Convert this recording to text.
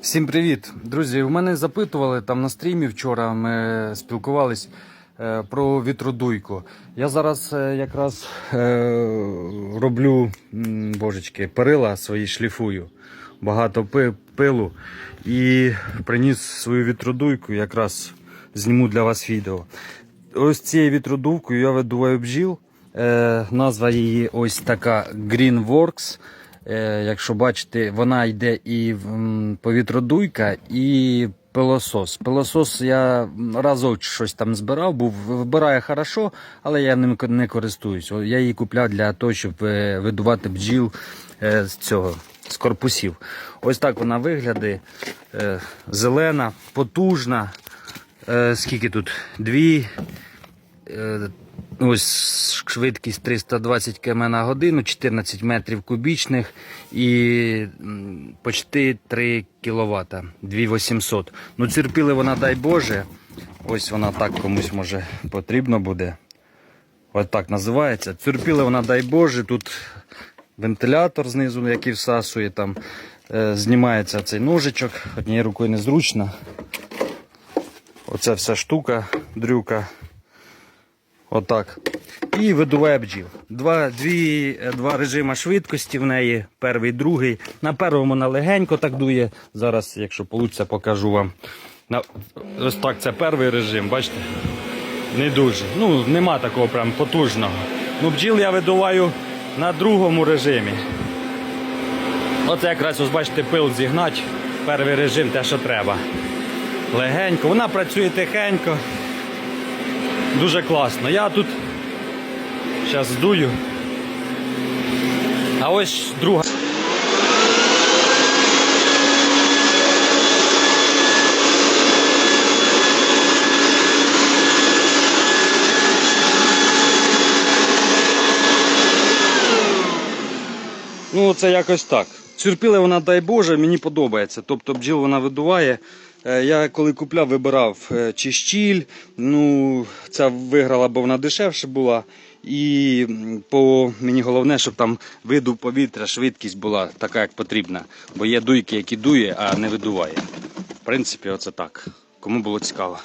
Всім привіт, друзі. У мене запитували там на стрімі вчора. Ми спілкувались е, про вітродуйку. Я зараз е, якраз е, роблю божечки, перила свої шліфую. Багато пилу і приніс свою вітродуйку. Якраз зніму для вас відео. Ось цією вітродувкою я видуваю бджіл. Назва її ось така Greenworks. Е, якщо бачите, вона йде і повітродуйка, і пилосос. Пилосос я разок щось там збирав, був вибирає хорошо, але я ним не користуюсь. Я її купляв для того, щоб е, видувати бджіл е, з цього. З корпусів. Ось так вона виглядає. Зелена, потужна. Скільки тут? Дві. Ось швидкість 320 км на годину, 14 метрів кубічних і почти 3 кВт, 2800. Ну, церпіли вона, дай Боже. Ось вона так комусь може потрібно буде. Ось так називається. Церпіли вона, дай Боже. Тут вентилятор знизу, який всасує там. Е, знімається цей ножичок, однією рукою незручно. Оце вся штука, дрюка. Отак. І видуває бджіл. Два, дві, е, два режими швидкості в неї, перший, другий. На першому вона легенько так дує. Зараз, якщо вийде, покажу вам. На, ось так це перший режим, бачите? Не дуже. Ну, нема такого прям потужного. Ну, бджіл я видуваю на другому режимі. Оце якраз ось бачите, пил зігнать. Перший режим, те, що треба. Легенько. Вона працює тихенько. Дуже класно. Я тут зараз здую. А ось друга. Ну, це якось так. Цюрпіли вона, дай Боже, мені подобається. Тобто бджіл вона видуває. Е, Я коли купляв, вибирав е, чи щіль. Ну, ця виграла, бо вона дешевше була. І по мені головне, щоб там виду повітря, швидкість була така, як потрібна. Бо є дуйки, які дує, а не видуває. В принципі, оце так. Кому було цікаво.